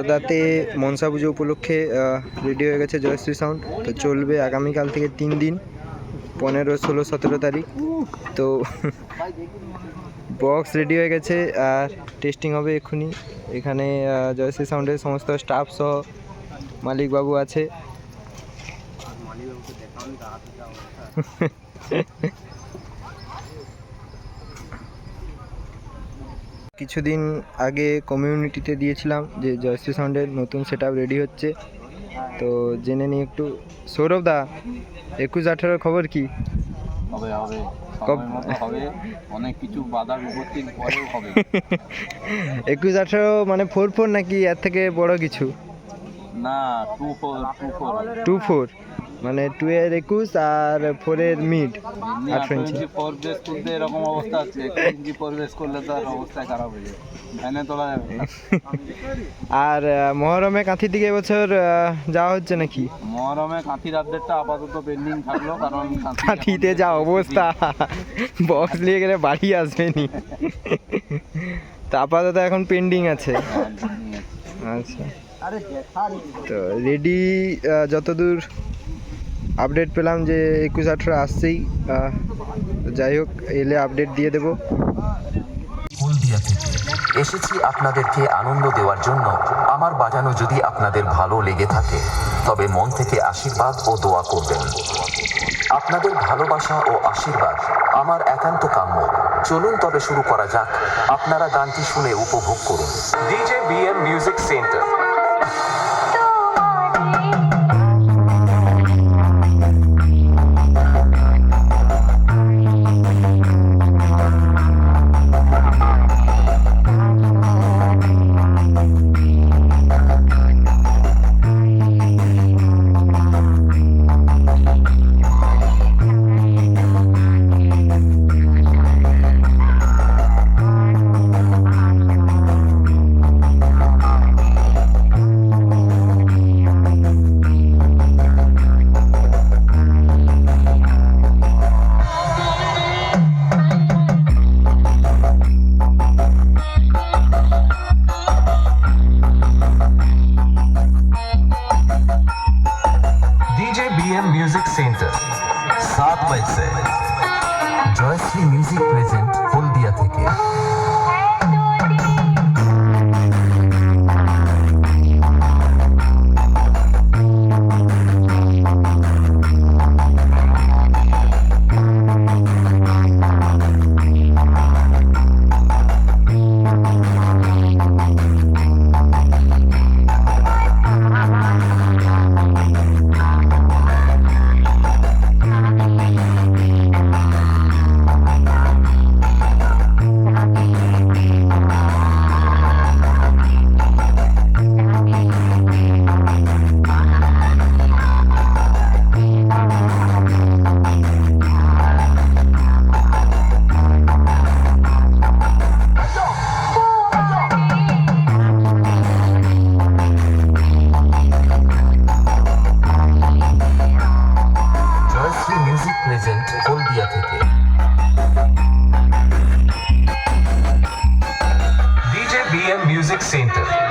বড়দাতে মনসা পুজো উপলক্ষে রেডি হয়ে গেছে জয়শ্রী সাউন্ড তো চলবে আগামীকাল থেকে তিন দিন পনেরো ষোলো সতেরো তারিখ। তো বক্স রেডি হয়ে গেছে আর টেস্টিং হবে এক্ষুনি। এখানে জয়শ্রী সাউন্ডের সমস্ত স্টাফ সহ মালিকবাবু আছে। কিছুদিন আগে কমিউনিটিতে দিয়েছিলাম যে জয়শ্রী সাউন্ডের নতুন সেট রেডি হচ্ছে। তো জেনে নিই একটু। সৌরভ দা একুশ আঠেরোর খবর কি? হবে হবে। অনেক কিছু বাধা বিপত্তির পরেও হবে। একুশ আঠেরো মানে ফোর ফোর নাকি এর থেকে বড় কিছু? না টু ফোর টু ফোর মানে টু এর একুশ আর ফোরের মিড এমনি আঠেরো ইঞ্চি ফোর বেস তুলতে এরকম অবস্থা আছে। একুশ ইঞ্চি ফোর বেস করলে তো আর অবস্থা খারাপ হয়ে যাবে। ভ্যানে তোলা যাবে আর মহরমে কাঁথির দিকে এবছর যাওয়া হচ্ছে নাকি? মহরমে কাঁথির আপডেটটা আপাতত পেন্ডিং থাকল কারণ কাঁথি কাঁথিতে যা অবস্থা। বক্স নিয়ে গেলে বাড়ি আসবেনি তো আপাতত এখন পেন্ডিং আছে। আচ্ছা। তো রেডি যতদূর আপডেট পেলাম যে একুশ আঠেরো আসছেই যাই হোক, এলে আপডেট দিয়ে দেবো। এসেছি আপনাদেরকে আনন্দ দেওয়ার জন্য। আমার বাজানো যদি আপনাদের ভালো লেগে থাকে, তবে মন থেকে আশীর্বাদ ও দোয়া করবেন। আপনাদের ভালোবাসা ও আশীর্বাদ আমার একান্ত কাম্য। চলুন তবে শুরু করা যাক। আপনারা গানটি শুনে উপভোগ করুন। DJ BM music centre. পাইছে জয়শ্রী মিউজিক প্রেজেন্ট হলদিয়া থেকে। DJ BM Music Center.